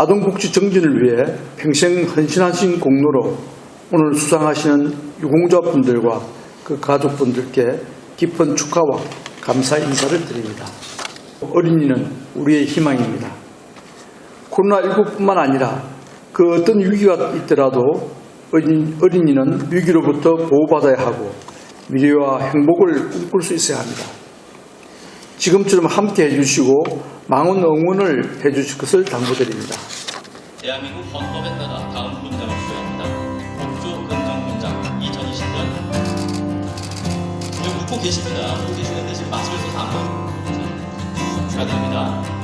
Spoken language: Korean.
아동복지 정진을 위해 평생 헌신하신 공로로 오늘 수상하시는 유공자분들과 그 가족분들께 깊은 축하와 감사 인사를 드립니다. 어린이는 우리의 희망입니다. 코로나19뿐만 아니라 그 어떤 위기가 있더라도 어린, 어린이는 위기로부터 보호받아야 하고 미래와 행복을 꿈꿀 수 있어야 합니다. 지금처럼 함께 해주시고 많은 응원을 해주실 것을 당부드립니다. 대한민국 헌법에 따라 다음 문장을 수여합니다. 법조 긍정 문장 2020년 여기 웃고 계십니다. 웃고 계시는데 지금 안 보이는 축하드립니다.